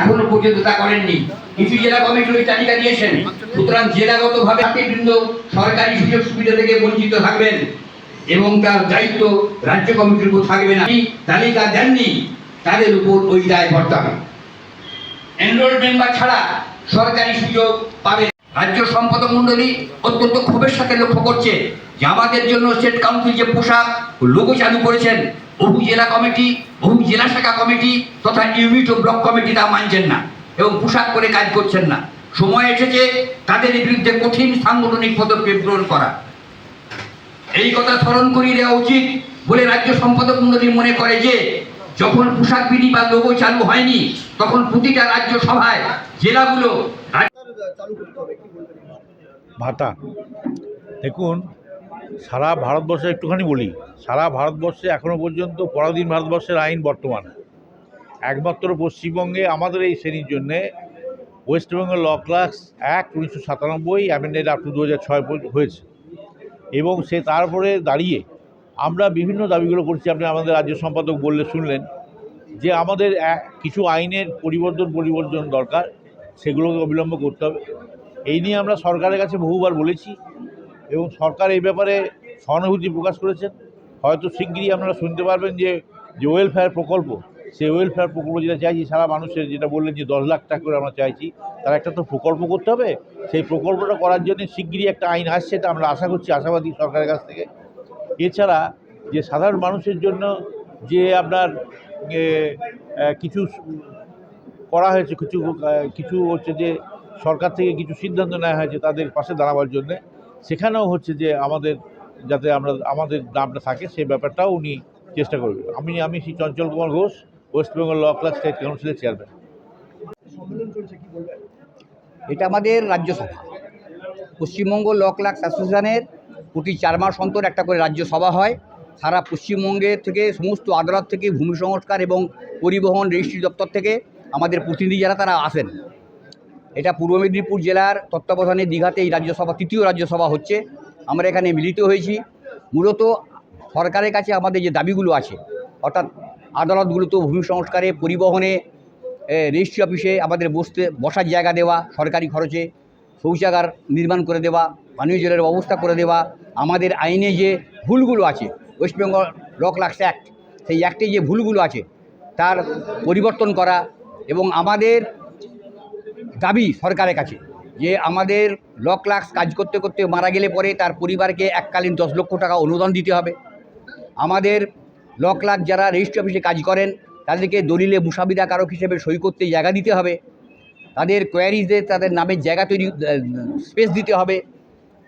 এখনও পর্যন্ত তা করেননি। কিছু জেলা কমিটি ওই তালিকা দিয়েছেন। সুতরাং জেলাগত ভাবে বৃন্দ সরকারি সুযোগ সুবিধা থেকে বঞ্চিত থাকবেন এবং তার দায়িত্ব রাজ্য কমিটির উপর থাকবে না। তালিকা দেননি, তাদের উপর ওই দায় বর্তাবে এনরোল মেম্বার ছাড়া সরকারি সুযোগ পাবে। রাজ্য সম্পাদক মন্ডলী অত্যন্ত ক্ষোভের সাথে লক্ষ্য করছে যে আমাদের জন্য স্টেট কাউন্সিল যে পোশাক লোগো চালু করেছেন বহু জেলা কমিটি বহু জেলা শাখা কমিটি তথা ইউনিট ও ব্লক কমিটি তা মানছেন না এবং পোশাক করে কাজ করছেন না। সময় এসেছে তাদের বিরুদ্ধে কঠিন সাংগঠনিক পদক্ষেপ গ্রহণ করা। এই কথা স্মরণ করিয়ে দেওয়া উচিত বলে রাজ্য সম্পাদক মন্ডলী মনে করে যে, যখন পোশাক বিধি বা লোগো চালু হয়নি, তখন প্রতিটা রাজ্য সভায় জেলাগুলো ভাতা। দেখুন সারা ভারতবর্ষে একটুখানি বলি, সারা ভারতবর্ষে এখনও পর্যন্ত পরাধীন ভারতবর্ষের আইন বর্তমান। একমাত্র পশ্চিমবঙ্গে আমাদের এই শ্রেণির জন্যে West Bengal law clerks act উনিশশো সাতানব্বই অ্যামেন্ডেড আপ টু দু হাজার ছয় হয়েছে। এবং সে তারপরে দাঁড়িয়ে আমরা বিভিন্ন দাবিগুলো করছি, আপনি আমাদের রাজ্য সম্পাদক বললে শুনলেন, যে আমাদের কিছু আইনের পরিবর্তন পরিবর্তন দরকার, সেগুলোকে অবিলম্ব করতে হবে। এই নিয়ে আমরা সরকারের কাছে বহুবার বলেছি এবং সরকার এই ব্যাপারে সহানুভূতি প্রকাশ করেছেন। হয়তো শিগগিরই আপনারা শুনতে পারবেন যে যে ওয়েলফেয়ার প্রকল্প, সেই ওয়েলফেয়ার প্রকল্প যেটা চাইছি, সারা মানুষের যেটা বললেন যে দশ লাখ টাকা করে আমরা চাইছি, তার একটা তো প্রকল্প করতে হবে। সেই প্রকল্পটা করার জন্য শিগগিরই একটা আইন আসছে, এটা আমরা আশা করছি আশাবাদী সরকারের কাছ থেকে। এছাড়া যে সাধারণ মানুষের জন্য যে আপনার কিছু করা হয়েছে, কিছু কিছু হচ্ছে যে সরকার থেকে কিছু সিদ্ধান্ত নেওয়া হয়েছে তাদের পাশে দাঁড়াবার জন্য সেখানেও হচ্ছে যে আমাদের যাতে আমরা আমাদের দামটা থাকে সেই ব্যাপারটাও উনি চেষ্টা করবেন আমি আমি Shri Chanchal Kumar Ghosh West Bengal law clerks state কাউন্সিলের চেয়ারম্যান। এটা আমাদের রাজ্যসভা। পশ্চিমবঙ্গ ল ক্লার্কস অ্যাসোসিয়েশনের প্রতি চার মাস অন্তর একটা করে রাজ্যসভা হয়। সারা পশ্চিমবঙ্গের থেকে সমস্ত আদালত থেকে ভূমি সংস্কার এবং পরিবহন রেজিস্ট্রি দপ্তর থেকে আমাদের প্রতিনিধি যারা তারা আসেন। এটা পূর্ব মেদিনীপুর জেলার তত্ত্বাবধানে দীঘাতে এই রাজ্যসভা, তৃতীয় রাজ্যসভা হচ্ছে। আমরা এখানে মিলিত হয়েছি। মূলত সরকারের কাছে আমাদের যে দাবিগুলো আছে, অর্থাৎ আদালতগুলোতে ভূমি সংস্কারে, পরিবহনে রেজিস্ট্রি অফিসে আমাদের বসতে, বসার জায়গা দেওয়া, সরকারি খরচে শৌচাগার নির্মাণ করে দেওয়া, পানীয় জলের ব্যবস্থা করে দেওয়া, আমাদের আইনে যে ভুলগুলো আছে West Bengal law clerks act সেই অ্যাক্টে যে ভুলগুলো আছে, তার পরিবর্তন করা এবং আমাদের দাবি সরকারের কাছে যে আমাদের ল লাখ কাজ করতে করতে মারা গেলে পরে তার পরিবারকে এককালীন দশ লক্ষ টাকা অনুদান দিতে হবে। আমাদের ল ক্লার্ক যারা রেজিস্ট্রি অফিসে কাজ করেন, তাদেরকে দলিলে মুসাবিদা কারক হিসেবে সই করতে জায়গা দিতে হবে। তাদের কোয়ারিজে তাদের নামের জায়গা তৈরি স্পেস দিতে হবে।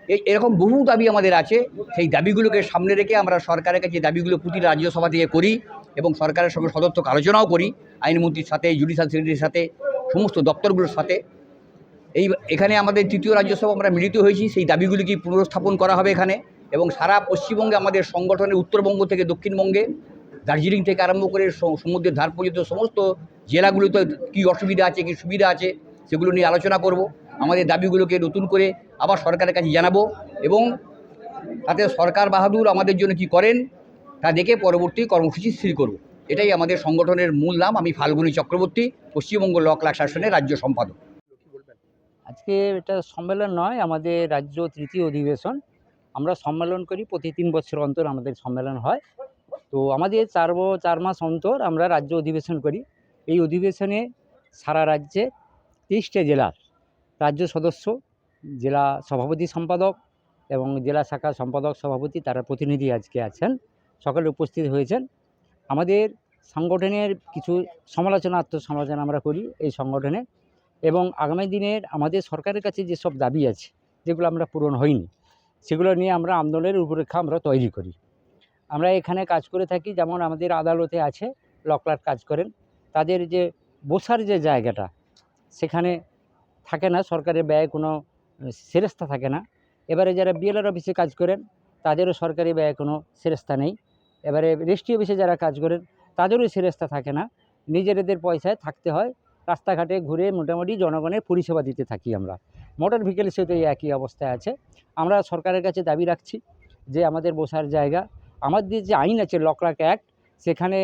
এই এরকম বহু দাবি আমাদের আছে। সেই দাবিগুলোকে সামনে রেখে আমরা সরকারের কাছে দাবিগুলো প্রতি রাজ্যসভা থেকে করি এবং সরকারের সঙ্গে সদর্থক আলোচনাও করি। আইনমন্ত্রীর সাথে জুডিশিয়াল সেক্রেটারির সাথে সমস্ত দপ্তরগুলোর সাথে। এই এখানে আমাদের তৃতীয় রাজ্যসভা আমরা মিলিত হয়েছি। সেই দাবিগুলিকে পুনরস্থাপন করা হবে এখানে এবং সারা পশ্চিমবঙ্গে আমাদের সংগঠনের উত্তরবঙ্গ থেকে দক্ষিণবঙ্গে, দার্জিলিং থেকে আরম্ভ করে সমুদ্রের ধার পর্যন্ত সমস্ত জেলাগুলোতে কী অসুবিধা আছে, কী সুবিধা আছে, সেগুলো নিয়ে আলোচনা করব। আমাদের দাবিগুলোকে নতুন করে আবার সরকারের কাছে জানাব এবং তাতে সরকার বাহাদুর আমাদের জন্য কি করেন তা দেখে পরবর্তী কর্মসূচি স্থির করব। এটাই আমাদের সংগঠনের মূল নাম। আমি ফাল্গুনী চক্রবর্তী, পশ্চিমবঙ্গ ল ক্লাস শাসনের রাজ্য সম্পাদক। আজকে এটা সম্মেলন নয়, আমাদের রাজ্য তৃতীয় অধিবেশন। আমরা সম্মেলন করি, প্রতি তিন বছর অন্তর আমাদের সম্মেলন হয়। তো আমাদের চার চার মাস অন্তর আমরা রাজ্য অধিবেশন করি। এই অধিবেশনে সারা রাজ্যে তেইশটা জেলার রাজ্য সদস্য, জেলা সভাপতি সম্পাদক এবং জেলা শাখা সম্পাদক সভাপতি, তারা প্রতিনিধি আজকে আছেন। সকলে উপস্থিত হয়েছেন। আমাদের সংগঠনের কিছু সমালোচনা, আত্মসমালোচনা আমরা করি এই সংগঠনে এবং আগামী দিনের আমাদের সরকারের কাছে যেসব দাবি আছে, যেগুলো আমরা পূরণ হয়নি, সেগুলো নিয়ে আমরা আন্দোলনের রূপরেখা আমরা তৈরি করি। আমরা এখানে কাজ করে থাকি, যেমন আমাদের আদালতে আছে লকলার কাজ করেন। তাদের যে বসার যে জায়গাটা, সেখানে থাকে না, সরকারের ব্যয় কোনো সেরেস্তা থাকে না। এবারে যারা বিএলআর অফিসে কাজ করেন, তাদেরও সরকারি ব্যয় কোনো সেরেস্তা নেই। এবারে রেজিস্ট্রি অফিসে যারা কাজ করেন, তাদেরও সেরেস্তা থাকে না। নিজেদের পয়সায় থাকতে হয়, রাস্তাঘাটে ঘুরে মোটামুটি জনগণের পরিষেবা দিতে থাকি আমরা। মোটর তো এই একই অবস্থায় আছে। আমরা সরকারের কাছে দাবি রাখছি যে আমাদের বসার জায়গা, আমাদের যে আইন আছে লকলাক অ্যাক্ট, সেখানে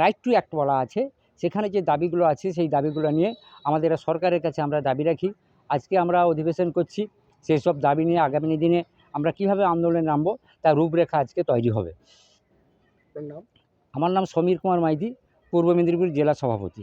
রাইট টু অ্যাক্ট বলা আছে। সেখানে যে দাবিগুলো আছে, সেই দাবিগুলো নিয়ে আমাদের সরকারের কাছে আমরা দাবি রাখি। আজকে আমরা অধিবেশন করছি। সেই সব দাবি নিয়ে আগামী দিনে আমরা কীভাবে আন্দোলনে নামবো তার রূপরেখা আজকে তৈরি হবে। আমার নাম সমীর কুমার মাইতি পূর্ব মেদিনীপুর জেলা সভাপতি।